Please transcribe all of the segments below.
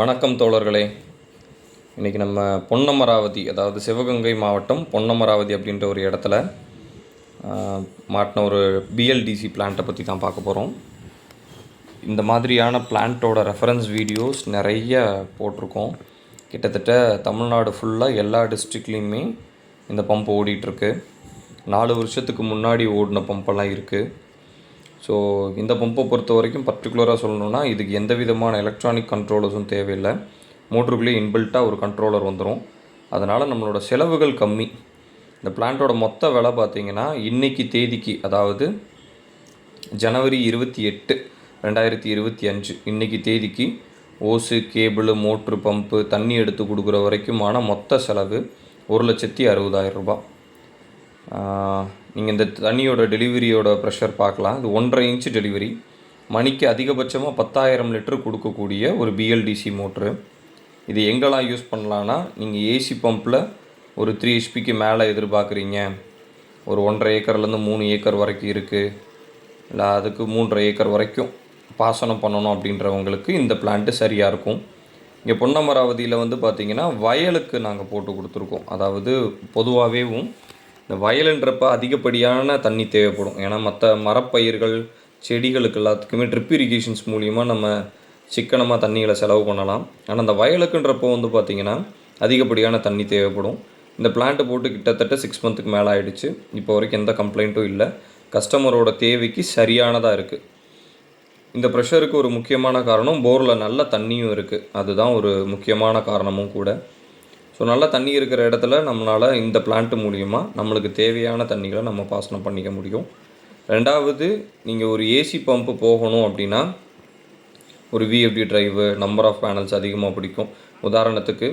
வணக்கம் தோழர்களே. இன்றைக்கி நம்ம பொன்னமராவதி அதாவது சிவகங்கை மாவட்டம் பொன்னமராவதி அப்படின்ற ஒரு இடத்துல மாட்டின ஒரு பிஎல்டிசி பிளான்ட்டை பற்றி தான் பார்க்க போகிறோம் இந்த மாதிரியான பிளான்ட்டோட ரெஃபரன்ஸ் வீடியோஸ் நிறைய போட்டிருக்கோம். கிட்டத்தட்ட தமிழ்நாடு ஃபுல்லாக எல்லா டிஸ்ட்ரிக்ட்லேயுமே இந்த பம்ப் ஓடிட்டுருக்கு நாலு வருஷத்துக்கு முன்னாடி ஓடின பம்பெல்லாம் இருக்குது ஸோ இந்த பம்பை பொறுத்த வரைக்கும் பர்டிகுலராக சொல்லணும்னா இதுக்கு எந்த விதமான எலக்ட்ரானிக் கண்ட்ரோலர்ஸும் தேவையில்லை. மோட்டருக்குள்ளேயே இன்பில்ட்டாக ஒரு கண்ட்ரோலர் வந்துடும் அதனால் நம்மளோட செலவுகள் கம்மி. இந்த பிளான்ட்டோட மொத்த விலை பார்த்திங்கன்னா இன்றைக்கி தேதிக்கு அதாவது ஜனவரி இருபத்தி எட்டு ரெண்டாயிரத்தி இருபத்தி அஞ்சு இன்றைக்கி தேதிக்கு ஓஸு கேபிள் மோட்ரு பம்பு தண்ணி எடுத்து கொடுக்குற வரைக்குமான மொத்த செலவு ஒரு லட்சத்தி அறுபதாயிரம் ரூபாய். நீங்கள் இந்த தண்ணியோட டெலிவரியோட ப்ரெஷர் பார்க்கலாம். இது ஒன்றரை இன்ச் டெலிவரி மணிக்கு அதிகபட்சமாக பத்தாயிரம் லிட்டர் கொடுக்கக்கூடிய ஒரு பிஎல்டிசி மோட்ரு இது எங்கெல்லாம் யூஸ் பண்ணலான்னா நீங்கள் ஏசி பம்பில் ஒரு த்ரீ ஹெச்பிக்கு மேலே எதிர்பார்க்குறீங்க. ஒரு ஒன்றரை ஏக்கர்லேருந்து மூணு ஏக்கர் வரைக்கும் இருக்குது இல்லை அதுக்கு மூன்றரை ஏக்கர் வரைக்கும் பாசனம் பண்ணணும் அப்படின்றவங்களுக்கு இந்த பிளான்ட்டு சரியாக இருக்கும். இங்கே பொன்னமராவதியில் வந்து பார்த்திங்கன்னா வயலுக்கு நாங்கள் போட்டு கொடுத்துருக்கோம். அதாவது பொதுவாகவேவும் இந்த வயலுன்றப்ப அதிகப்படியான தண்ணி தேவைப்படும். ஏன்னா மற்ற மரப்பயிர்கள் செடிகளுக்கு எல்லாத்துக்குமே ட்ரிப் இரிகேஷன்ஸ் மூலியமாக நம்ம சிக்கனமாக தண்ணிகளை செலவு பண்ணலாம். ஆனால் அந்த வயலுக்குன்றப்போ வந்து பார்த்திங்கன்னா அதிகப்படியான தண்ணி தேவைப்படும். இந்த பிளான்ட்டு போட்டு கிட்டத்தட்ட சிக்ஸ் மந்த்துக்கு மேலே ஆகிடுச்சு இப்போ வரைக்கும் எந்த கம்ப்ளைண்ட்டும் இல்லை. கஸ்டமரோட தேவைக்கு சரியானதாக இருக்குது இந்த ப்ரெஷருக்கு ஒரு முக்கியமான காரணம் போரில் நல்ல தண்ணியும் இருக்குது அதுதான் ஒரு முக்கியமான காரணமும் கூட. ஸோ நல்லா தண்ணி இருக்கிற இடத்துல நம்மளால் இந்த பிளான்ட் மூலிமா நம்மளுக்கு தேவையான தண்ணிகளை நம்ம பாசனம் பண்ணிக்க முடியும். ரெண்டாவது நீங்கள் ஒரு ஏசி பம்பு போகணும் அப்படின்னா ஒரு VFD drive number of panels அதிகமாக பிடிக்கும். உதாரணத்துக்கு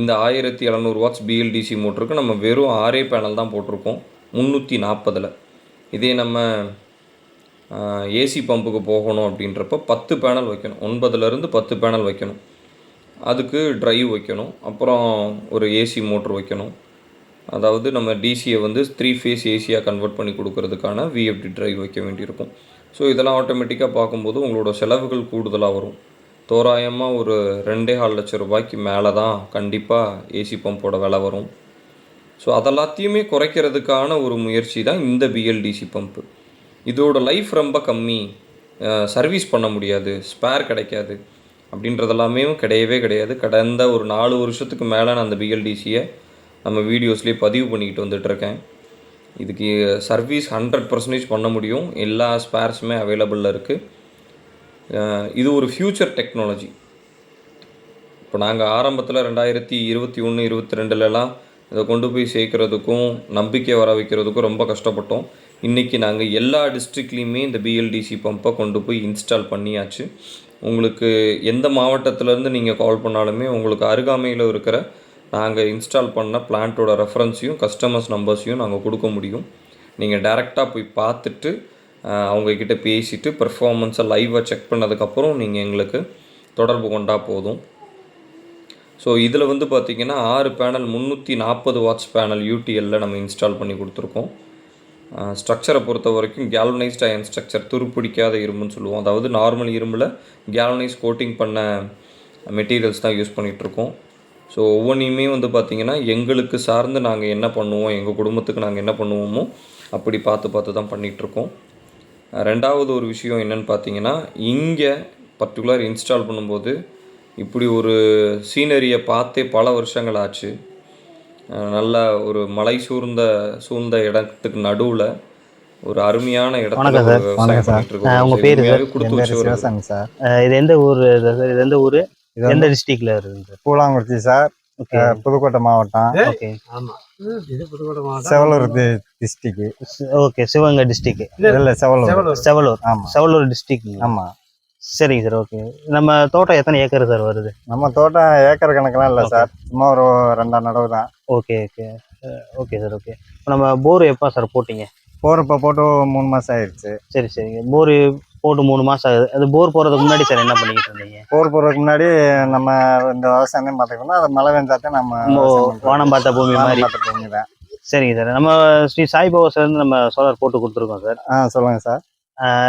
இந்த ஆயிரத்தி எழுநூறு வாட்ஸ் பிஎல்டிசி மோட்டருக்கு நம்ம வெறும் ஆறே பேனல் தான் போட்டிருக்கோம் முந்நூற்றி நாற்பதில். இதே நம்ம ஏசி பம்புக்கு போகணும் அப்படின்றப்ப பத்து பேனல் வைக்கணும். ஒன்பதுலேருந்து பத்து பேனல் வைக்கணும். அதுக்கு ட்ரைவ் வைக்கணும். அப்புறம் ஒரு ஏசி மோட்ரு வைக்கணும். அதாவது நம்ம டிசியை வந்து த்ரீ ஃபேஸ் ஏசியாக கன்வெர்ட் பண்ணி கொடுக்கறதுக்கான விஎஃப்டி ட்ரைவ் வைக்க வேண்டியிருக்கும். ஸோ இதெல்லாம் ஆட்டோமேட்டிக்காக பார்க்கும்போது உங்களோட செலவுகள் கூடுதலாக வரும். தோராயமாக ஒரு ரெண்டே கால் லட்சம் ரூபாய்க்கு மேலே தான் கண்டிப்பாக ஏசி பம்போட விலை வரும். ஸோ அதெல்லாத்தையுமே குறைக்கிறதுக்கான ஒரு முயற்சி தான் இந்த பிஎல்டிசி பம்பு இதோட லைஃப் ரொம்ப கம்மி. சர்வீஸ் பண்ண முடியாது. ஸ்பேர் கிடைக்காது. அப்படின்றதெல்லாமே கிடையவே கிடையாது. கடந்த ஒரு நாலு வருஷத்துக்கு மேலே நான் அந்த பிஎல்டிசியை நம்ம வீடியோஸ்லேயே பதிவு பண்ணிக்கிட்டு வந்துட்டுருக்கேன் இதுக்கு சர்வீஸ் ஹண்ட்ரட் பர்சன்டேஜ் பண்ண முடியும். எல்லா ஸ்பேர்ஸுமே அவைலபிளில் இருக்குது இது ஒரு ஃப்யூச்சர் டெக்னாலஜி. இப்போ நாங்கள் ஆரம்பத்தில் ரெண்டாயிரத்தி இருபத்தி ஒன்று இருபத்தி ரெண்டுலலாம் இதை கொண்டு போய் சேர்க்குறதுக்கும் நம்பிக்கை வர வைக்கிறதுக்கும் ரொம்ப கஷ்டப்பட்டோம். இன்றைக்கி நாங்கள் எல்லா டிஸ்ட்ரிக்ட்லேயுமே இந்த பிஎல்டிசி பம்பை கொண்டு போய் இன்ஸ்டால் பண்ணியாச்சு. உங்களுக்கு எந்த மாவட்டத்திலேருந்து நீங்கள் கால் பண்ணாலுமே உங்களுக்கு அருகாமையில் இருக்கிற நாங்கள் இன்ஸ்டால் பண்ண பிளான்ட்டோட ரெஃபரன்ஸையும் கஸ்டமர்ஸ் நம்பர்ஸையும் நாங்கள் கொடுக்க முடியும். நீங்கள் டேரெக்டாக போய் பார்த்துட்டு அவங்கக்கிட்ட பேசிவிட்டு பெர்ஃபார்மன்ஸை லைவாக செக் பண்ணதுக்கப்புறம் நீங்கள் எங்களுக்கு தொடர்பு கொண்டா போதும். ஸோ இதில் வந்து பார்த்திங்கன்னா ஆறு பேனல் முந்நூற்றி நாற்பது வாட்ஸ் பேனல் யூடிஎல்லில் நம்ம இன்ஸ்டால் பண்ணி கொடுத்துருக்கோம். ஸ்ட்ரக்சரை பொறுத்த வரைக்கும் கேல்வனைஸ்ட் அயன் ஸ்ட்ரக்சர் துருப்பிடிக்காத இரும்புன்னு சொல்லுவோம். அதாவது நார்மல் இரும்பில் கேல்வனைஸ் கோட்டிங் பண்ண மெட்டீரியல்ஸ் தான் யூஸ் பண்ணிகிட்ருக்கோம் ஸோ ஒவ்வொன்றையுமே வந்து பார்த்திங்கன்னா எங்களுக்கு சார்ந்து நாங்கள் என்ன பண்ணுவோம் எங்கள் குடும்பத்துக்கு நாங்கள் என்ன பண்ணுவோமோ அப்படி பார்த்து பார்த்து தான் பண்ணிகிட்ருக்கோம் ரெண்டாவது ஒரு விஷயம் என்னன்னு பார்த்தீங்கன்னா இங்கே பர்டிகுலர் இன்ஸ்டால் பண்ணும்போது இப்படி ஒரு சீனரியை பார்த்தே பல வருஷங்கள் ஆச்சு. நல்ல ஒரு மலை சூழ்ந்த சூழ்ந்த இடத்துக்கு நடுவில் ஒரு அருமையான இடத்துல வணக்கம் சார். வணக்கம் சார். உங்க பேரு சிவசாமி சார்? இது எந்த ஊர் சார் இது எந்த ஊர்? எந்த டிஸ்ட்ரிக்ட்ல இருக்குது சார் பூலாங்குறிச்சி சார். புதுக்கோட்டை மாவட்டம். ஓகே. ஆமா. இது புதுக்கோட்டை மாவட்டம். Sevalur district okay Sivaganga district இல்ல செவலூர். செவலூர். செவலூர். ஆமா. செவலூர் டிஸ்ட்ரிக்ட் ஆமா. சரிங்க சார் ஓகே நம்ம தோட்டம் எத்தனை ஏக்கர் சார் வருது? நம்ம தோட்டம் ஏக்கர் கணக்கெல்லாம் இல்ல சார். சும்மா ஒரு ரெண்டாம் நடவு தான். Okay okay. Okay sir okay. நம்ம போர் எப்போ சார் போட்டீங்க? போர் இப்போ போட்டு மூணு மாசம் ஆயிடுச்சு சரி சரிங்க. போர் போட்டு மூணு மாதம் ஆகுது. அது போர் போகிறதுக்கு முன்னாடி சார் என்ன பண்ணிக்கிட்டு இருந்தீங்க? போர் போறதுக்கு முன்னாடி நம்ம இந்த விவசாயம் பார்த்துக்கணும் அது மழை பெஞ்சாத்தான் நம்ம. வானம் பார்த்த பூமி மாதிரி. பார்த்த பூமி தான். சரிங்க சார். நம்ம ஸ்ரீ சாய் பவர்ஸ்லேருந்து நம்ம சோலார் போட்டு கொடுத்துருக்கோம் சார். ஆ சொல்லுங்க சார்.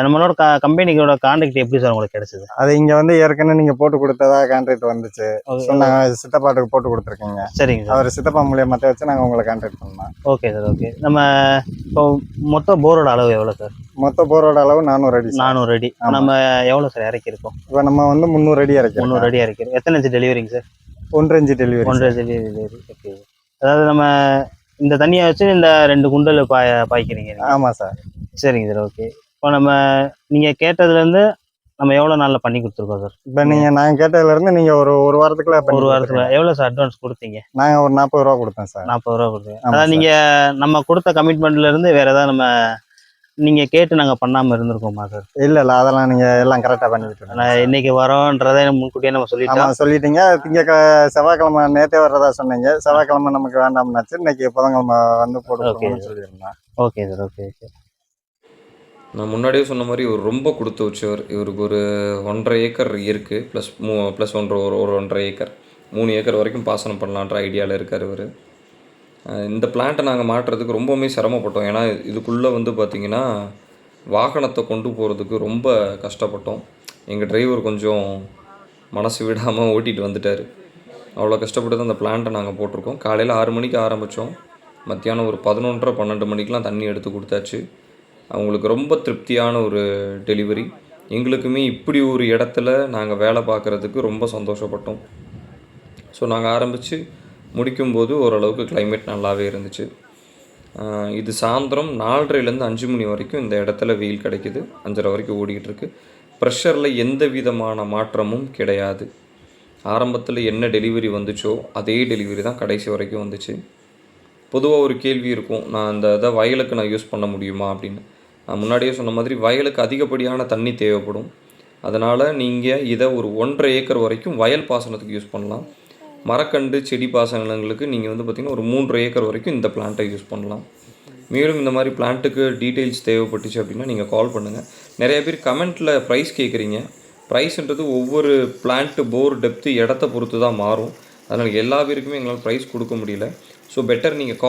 நம்மளோட க கம்பெனிக்கோட கான்டாக்ட் எப்படி சார் உங்களுக்கு கிடைச்சது? அது இங்க வந்து ஏற்கனவே நீங்க போட்டு கொடுத்ததா கான்ட்ராக்ட் வந்துச்சு. சொன்னாங்க சித்தப்பாட்டுக்கு போட்டு கொடுத்துருக்கீங்க. சரிங்க சார் அவர் சித்தப்பா மூலியமத்த வச்சு நாங்க உங்களை கான்டாக்ட் பண்ணோம். ஓகே சார் ஓகே நம்ம இப்போ மொத்த போரோட அளவு எவ்வளோ சார் மொத்த போரோட அளவு நானூறு அடி. நானூறு அடி. நம்ம எவ்வளோ சார் இறக்கியிருக்கோம்? இப்போ நம்ம வந்து முந்நூறு அடி இறக்கிறோம் முந்நூறு அடி இறக்கிருக்கோம் எத்தனை இன்ச்சு டெலிவரிங்க சார் ஒன்றரை இன்ச்சு டெலிவரி ஒன்றரை டெலிவரி ஓகே அதாவது நம்ம இந்த தண்ணியை வச்சு இந்த ரெண்டு குண்டல் பாய பாய்க்கிறீங்க. நீங்க. ஆமா சார் சரிங்க சார் ஓகே இப்போ நம்ம நீங்கள் கேட்டதுலேருந்து நம்ம எவ்வளோ நாளில் பண்ணி கொடுத்துருக்கோம் சார் இப்போ நீங்க நான் கேட்டதுல இருந்து நீங்க ஒரு ஒரு வாரத்துக்குள்ள பண்ணி ஒரு வாரத்தில். எவ்வளோ சார் அட்வான்ஸ் கொடுத்தீங்க? நாங்க ஒரு நாற்பது ரூபா கொடுத்தோம் சார் நாற்பது ரூபா கொடுத்தீங்க. சார். நீங்கள் நம்ம கொடுத்த கமிட்மெண்ட்ல இருந்து வேற ஏதாவது நம்ம நீங்கள் கேட்டு நாங்கள் பண்ணாமல் இருந்திருக்கோமா சார் இல்ல இல்ல அதெல்லாம் நீங்க எல்லாம் கரெக்டா பண்ணிட்டு நான் இன்னைக்கு வரோன்றதை முன்கூட்டியே நம்ம சொல்லிட்டோம். சொல்லிட்டீங்க. திங்க செவ்வாய்க்கிழமை நேத்தே வர்றதா சொன்னீங்க. செவ்வாய்க்கிழமை நமக்கு வேண்டாம்னாச்சு இன்னைக்கு புதன்கிழமை வந்து போட்டு சொல்லியிருந்தேன். ஓகே சார் ஓகே ஓகே நான் முன்னாடியே சொன்ன மாதிரி இவர் ரொம்ப கொடுத்து வச்சவர். இவருக்கு ஒரு ஒன்றரை ஏக்கர் இருக்குது ப்ளஸ் மூ ப்ளஸ் ஒன்றரை ஒரு ஒரு ஒன்றரை ஏக்கர். மூணு ஏக்கர் வரைக்கும் பாசனம் பண்ணலான்ற ஐடியாவில் இருக்கார் இவர். இந்த பிளான்ட்டை நாங்கள் மாட்டுறதுக்கு ரொம்பவுமே சிரமப்பட்டோம். ஏன்னா இதுக்குள்ளே வந்து பார்த்திங்கன்னா வாகனத்தை கொண்டு போகிறதுக்கு ரொம்ப கஷ்டப்பட்டோம். எங்கள் டிரைவர் கொஞ்சம் மனசு விடாமல் ஓட்டிகிட்டு வந்துட்டார். அவ்வளோ கஷ்டப்பட்டு தான் அந்த பிளான்ட்டை நாங்கள் போட்டிருக்கோம். காலையில் ஆறு மணிக்கு ஆரம்பித்தோம் மத்தியானம் ஒரு பதினொன்றரை பன்னெண்டு மணிக்கெலாம் தண்ணி எடுத்து கொடுத்தாச்சு. அவங்களுக்கு ரொம்ப திருப்தியான ஒரு டெலிவரி எங்களுக்குமே இப்படி ஒரு இடத்துல நாங்கள் வேலை பார்க்குறதுக்கு ரொம்ப சந்தோஷப்பட்டோம். ஸோ நாங்கள் ஆரம்பித்து முடிக்கும்போது ஓரளவுக்கு கிளைமேட் நல்லாவே இருந்துச்சு. இது சாயந்தரம் நாலரைலேருந்து அஞ்சு மணி வரைக்கும் இந்த இடத்துல வெயில் கிடைக்குது. அஞ்சரை வரைக்கும் ஓடிக்கிட்டுருக்கு. ப்ரெஷரில் எந்த விதமான மாற்றமும் கிடையாது. ஆரம்பத்தில் என்ன டெலிவரி வந்துச்சோ அதே டெலிவரி தான் கடைசி வரைக்கும் வந்துச்சு. பொதுவாக ஒரு கேள்வி இருக்கும் நான் அந்த இதை வயலுக்கு நான் யூஸ் பண்ண முடியுமா அப்படின்னு. நான் முன்னாடியே சொன்ன மாதிரி வயலுக்கு அதிகப்படியான தண்ணி தேவைப்படும். அதனால் நீங்கள் இதை ஒரு ஒன்றரை ஏக்கர் வரைக்கும் வயல் பாசனத்துக்கு யூஸ் பண்ணலாம். மரக்கண்டு செடி பாசனங்களுக்கு நீங்கள் வந்து பார்த்திங்கன்னா ஒரு மூன்று ஏக்கர் வரைக்கும் இந்த பிளான்ட்டை யூஸ் பண்ணலாம். மேலும் இந்த மாதிரி பிளான்ட்டுக்கு டீட்டெயில்ஸ் தேவைப்பட்டுச்சு அப்படின்னா நீங்கள் கால் பண்ணுங்கள் நிறைய பேர் கமெண்ட்டில் ப்ரைஸ் கேட்குறீங்க ப்ரைஸ்ன்றது ஒவ்வொரு பிளான்ட்டு போர் டெப்த்து இடத்த பொறுத்து தான் மாறும். அதனால் எல்லா பேருக்குமே எங்களால் ப்ரைஸ் கொடுக்க முடியல. ஸோ பெட்டர் நீங்கள்